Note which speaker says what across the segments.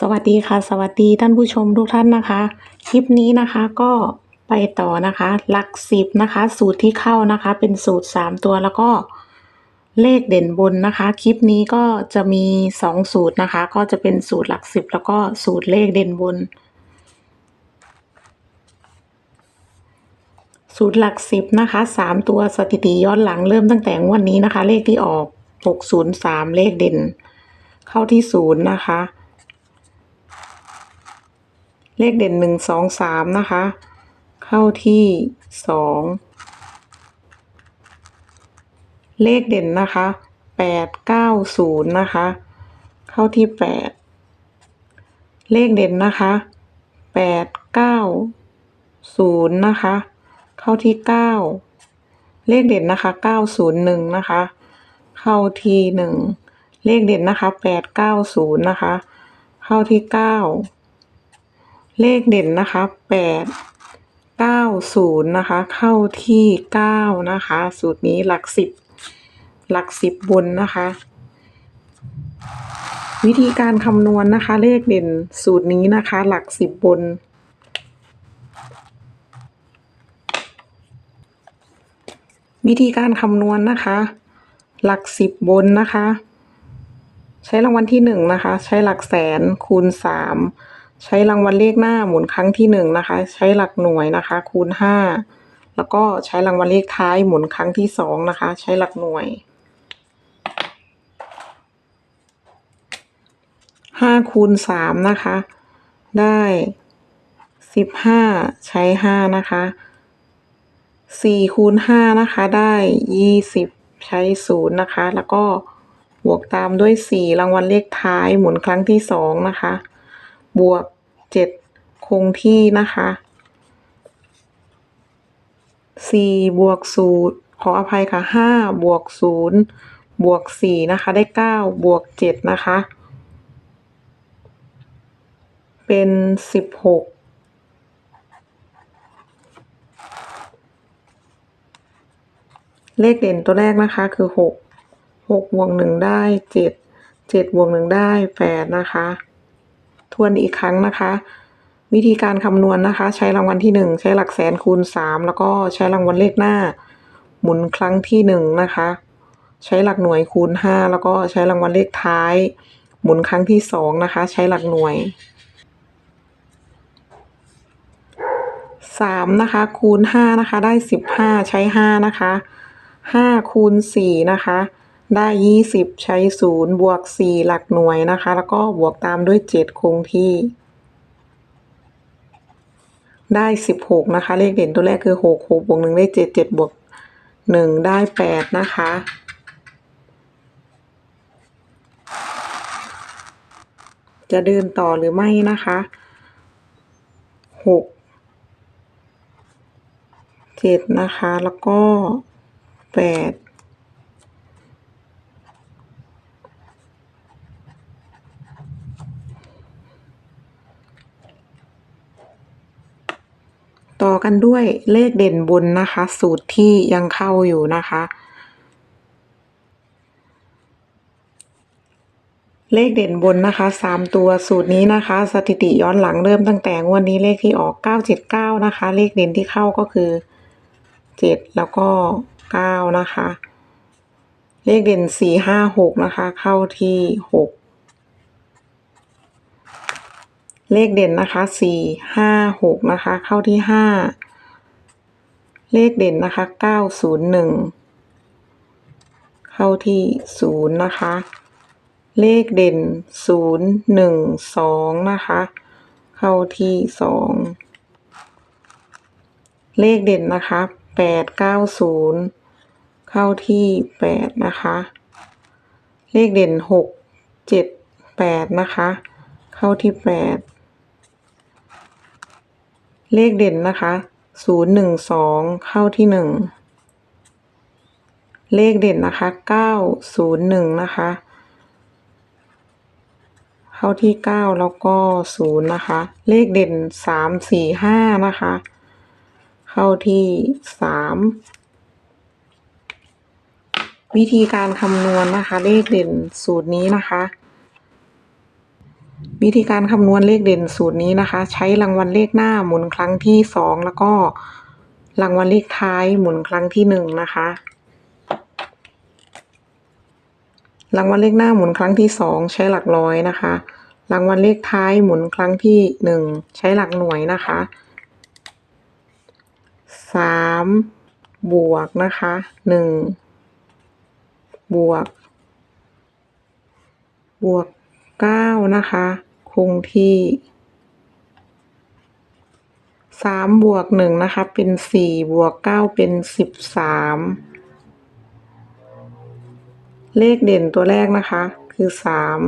Speaker 1: สวัสดีค่ะ สวัสดีท่านผู้ชมทุกท่านนะคะ คลิปนี้นะคะก็ไปต่อนะคะ หลักสิบนะคะ สูตรที่เข้านะคะ เป็นสูตรสามตัวแล้วก็เลขเด่นบนนะคะ คลิปนี้ก็จะมีสองสูตรนะคะ ก็จะเป็นสูตรหลักสิบแล้วก็สูตรเลขเด่นบน สูตรหลักสิบนะคะสามตัวสถิติย้อนหลังเริ่มตั้งแต่งวดนี้นะคะ เลขที่ออกหกศูนย์สามเลขเด่น เข้าที่ศูนย์นะคะ เลขเด่นหนึ่งสองสามนะคะ เข้าที่สองเลขเด่นนะคะแปดเก้าศูนย์นะคะ เข้าที่แปดเลขเด่นนะคะแปดเก้าศูนย์นะคะ เข้าที่เก้าเลขเด่นนะคะเก้าศูนย์หนึ่งนะคะ เข้าที่หนึ่งเลขเด่นนะคะแปดเก้าศูนย์นะคะ เข้าที่เก้า เลขเด่นนะคะแปดเก้าศูนย์นะคะ เข้าที่เก้านะคะ สูตรนี้หลักสิบหลักสิบบนนะคะ วิธีการคำนวณนะคะ เลขเด่นสูตรนี้นะคะ หลักสิบบน วิธีการคำนวณนะคะ หลักสิบบนนะคะ ใช้รางวัลที่หนึ่งนะคะ ใช้หลักแสนคูณสาม ใช้รางวัลเลขหน้าหมุนครั้งที่หนึ่งนะคะ ใช้หลักหน่วยนะคะ คูณห้าแล้วก็ใช้รางวัลเลขท้ายหมุนครั้งที่สองนะคะ ใช้หลักหน่วยห้าคูณสามนะคะ ได้สิบห้าใช้ห้านะคะสี่คูณห้านะคะ ได้ยี่สิบใช้ศูนย์นะคะ แล้วก็บวกตามด้วยสี่รางวัลเลขท้ายหมุนครั้งที่สองนะคะ บวกเจ็ดคงที่นะคะสี่บวกศูนย์ขออภัยค่ะห้าบวกศูนย์บวกสี่นะคะ ได้เก้าบวกเจ็ดนะคะ เป็นสิบหกเลขเด่นตัวแรกนะคะคือหกหกบวกหนึ่งได้เจ็ดเจ็ดบวกหนึ่งได้แปดนะคะ ทวนอีกครั้งนะคะ วิธีการคำนวณนะคะ ใช้รางวัลที่หนึ่งใช้หลักแสนคูณสามแล้วก็ใช้รางวัลเลขหน้า หมุนครั้งที่หนึ่งนะคะ ใช้หลักหน่วยคูณห้าแล้วก็ใช้รางวัลเลขท้าย หมุนครั้งที่สองนะคะ ใช้หลักหน่วยสามนะคะ คูณห้านะคะ ได้สิบห้าใช้ห้านะคะห้าคูณสี่นะคะ ได้ยี่สิบใช้ศูนย์บวกสี่หลักหน่วยนะคะ แล้วก็บวกตามด้วยเจ็ดคงที่ ได้สิบหกนะคะ เลขเด่นตัวแรกคือหกหกบวกหนึ่งได้เจ็ดเจ็ดบวกหนึ่งได้แปดนะคะ จะเดินต่อหรือไม่นะคะหกเจ็ดนะคะ แล้วก็แปด อกันด้วยเลขเด่นบนนะคะ สูตรที่ยังเข้าอยู่นะคะ เลขเด่นบนนะคะสามตัวสูตรนี้นะคะ สถิติย้อนหลังเริ่มตั้งแต่งวดนี้เลขที่ออกเก้าเจ็ดเก้านะคะ เลขเด่นที่เข้าก็คือเจ็ดแล้วก็เก้านะคะ เลขเด่นสี่ห้าหกนะคะ เข้าที่หก เลขเด่นนะคะสี่ห้าหกนะคะ เข้าที่ห้าเลขเด่นนะคะเก้าศูนย์หนึ่งเข้าที่ศูนย์นะคะ เลขเด่นศูนย์หนึ่งสองนะคะ เข้าที่สองเลขเด่นนะคะแปดเก้าศูนย์เข้าที่แปดนะคะ เลขเด่นหกเจ็ดแปดนะคะ เข้าที่แปด เลขเด่นนะคะศูนย์หนึ่งสองเข้าที่หนึ่งเลขเด่นนะคะเก้าศูนย์หนึ่งนะคะ เข้าที่เก้าแล้วก็ศูนย์นะคะ เลขเด่นสามสี่ห้านะคะ เข้าที่สามวิธีการคำนวณนะคะ เลขเด่นสูตรนี้นะคะ วิธีการคำนวณเลขเด่นสูตรนี้นะคะ ใช้รางวัลเลขหน้าหมุนครั้งที่สองแล้วก็รางวัลเลขท้ายหมุนครั้งที่หนึ่งนะคะ รางวัลเลขหน้าหมุนครั้งที่สองใช้หลักร้อยนะคะ รางวัลเลขท้ายหมุนครั้งที่หนึ่งใช้หลักหน่วยนะคะสามบวกนะคะหนึ่งบวก บวกเก้านะคะ คงที่สามบวกหนึ่งนะคะ เป็นสี่บวกเก้าเป็นสิบสามเลขเด่นตัวแรกนะคะ คือสาม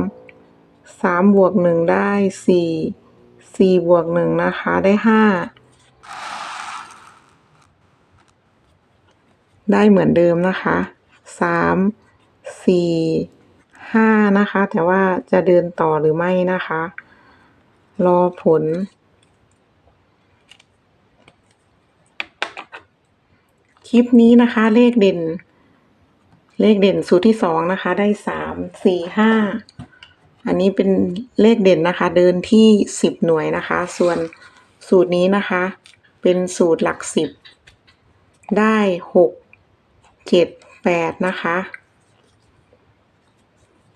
Speaker 1: สามบวกหนึ่งได้สี่สี่บวกหนึ่งนะคะได้ห้าได้เหมือนเดิมนะคะสามสี่ ห้านะคะ แต่ว่าจะเดินต่อหรือไม่นะคะ รอผล คลิปนี้นะคะ เลขเด่น เลขเด่นสูตรที่สองนะคะ ได้สามสี่ห้าอันนี้เป็นเลขเด่นนะคะ เดินที่สิบหน่วยนะคะ ส่วนสูตรนี้นะคะ เป็นสูตรหลักสิบได้หกเจ็ดแปดนะคะ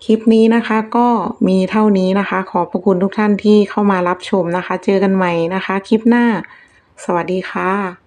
Speaker 1: คลิปนี้นะคะก็มีเท่านี้นะคะ ขอบพระคุณทุกท่านที่เข้ามารับชมนะคะ เจอกันใหม่นะคะ คลิปหน้า สวัสดีค่ะ